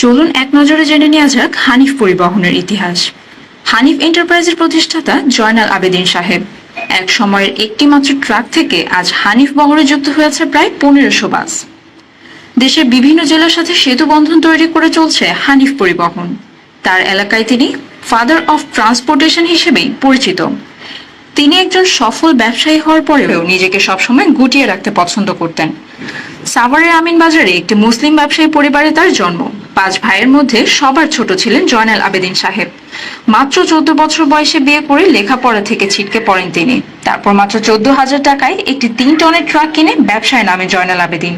চলুন এক নজরে জেনে নেওয়া যাক হানিফ পরিবহনের ইতিহাস। হানিফ এন্টারপ্রাইজের প্রতিষ্ঠাতা জয়নাল আবেদিন সাহেব। এক সময়ের একটি মাত্র ট্রাক থেকে আজ হানিফ বহরে যুক্ত হয়েছে প্রায় পনেরোশো বাস। দেশের বিভিন্ন জেলার সাথে সেতু বন্ধন তৈরি করে চলছে হানিফ পরিবহন। তার এলাকায় তিনি ফাদার অফ ট্রান্সপোর্টেশন হিসেবেই পরিচিত। তিনি একজন সফল ব্যবসায়ী হওয়ার পরেও নিজেকে সবসময় গুটিয়ে রাখতে পছন্দ করতেন। সাভারের আমিন বাজারে একটি মুসলিম ব্যবসায়ী পরিবারে তার জন্ম। পাঁচ ভাইয়ের মধ্যে সবার ছোট ছিলেন জয়নাল আবেদিন সাহেব। মাত্র চোদ্দ বছর বয়সে বিয়ে করে লেখাপড়া থেকে ছিটকে পড়েন তিনি। তারপর মাত্র চোদ্দ হাজার টাকায় একটি তিন টনের ট্রাক কিনে ব্যবসায় নামে জয়নাল আবেদিন।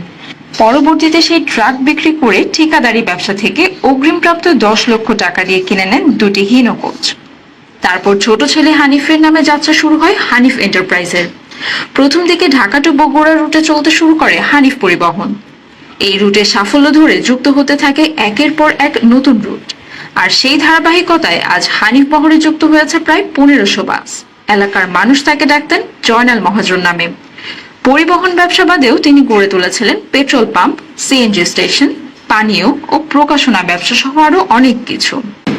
পরবর্তীতে সেই ট্রাক বিক্রি করে ঠিকাদারি ব্যবসা থেকে অগ্রিমপ্রাপ্ত দশ লক্ষ টাকা দিয়ে কিনে নেন দুটি হিনো কোচ তারপর ছোট ছেলে হানিফের নামে যাত্রা শুরু হয় হানিফ এন্টারপ্রাইজের। প্রথম দিকে ঢাকা টু বগুড়া রুটে চলতে শুরু করে হানিফ পরিবহন। এই রুটে সাফল্য ধরে যুক্ত হতে থাকে একের পর এক নতুন রুট। আর সেই ধারাবাহিকতায় আজ হানিফ বহরে যুক্ত হয়েছে প্রায় পনেরোশো বাস। এলাকার মানুষ তাকে ডাকতেন জয়নাল মহাজন নামে। পরিবহন ব্যবসা বাদেও তিনি গড়ে তুলেছিলেন পেট্রোল পাম্প সিএনজি স্টেশন, পানীয় ও প্রকাশনা ব্যবসা সহ আরও অনেক কিছু।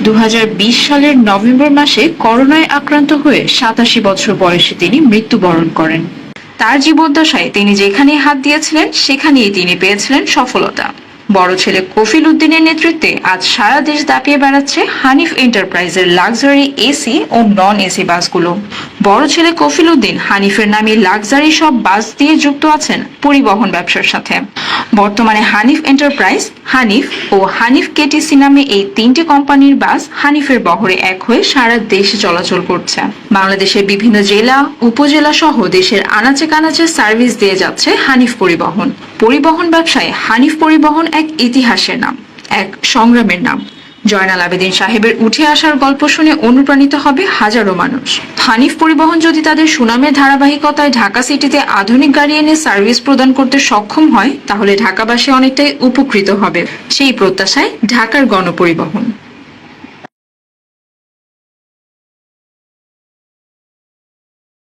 দু হাজার বিশ সালের নভেম্বর মাসে করোনায় আক্রান্ত হয়ে সাতাশি বছর বয়সে তিনি মৃত্যুবরণ করেন। তার জীবদ্দশায় তিনি যেখানেই হাত দিয়েছিলেন, সেখানেই তিনি পেয়েছিলেন সফলতা। বড় ছেলে কফিল উদ্দিনের নেতৃত্বে আজ সারা দেশ দাপিয়ে বেড়াচ্ছে হানিফ এন্টারপ্রাইজের লাক্সারি এসি ও নন এসি বাসগুলো। বড় ছেলে কফিল উদ্দিন, হানিফের নামে লাক্সারি সব বাস দিয়ে যুক্ত আছেন পরিবহন ব্যবসার সাথে। বর্তমানে হানিফ এন্টারপ্রাইজ, হানিফ ও হানিফ কেটিসি নামে এই তিনটি কোম্পানির বাস হানিফের বহরে এক হয়ে সারা দেশে চলাচল করছে। বাংলাদেশের বিভিন্ন জেলা, উপজেলা সহ দেশের আনাচে কানাচে সার্ভিস দিয়ে যাচ্ছে হানিফ পরিবহন। পরিবহন ব্যবসায় হানিফ পরিবহন এক ইতিহাসের নাম, এক সংগ্রামের নাম। জয়নাল আবেদিন সাহেবের উঠে আসার গল্প শুনে অনুপ্রাণিত হবে হাজারো মানুষ। হানিফ পরিবহন যদি তাদের সুনামের ধারাবাহিকতায় ঢাকা সিটিতে আধুনিক গাড়ি এনে সার্ভিস প্রদান করতে সক্ষম হয়, তাহলে ঢাকাবাসী অনেকটাই উপকৃত হবে। সেই প্রত্যাশায় ঢাকার গণপরিবহন।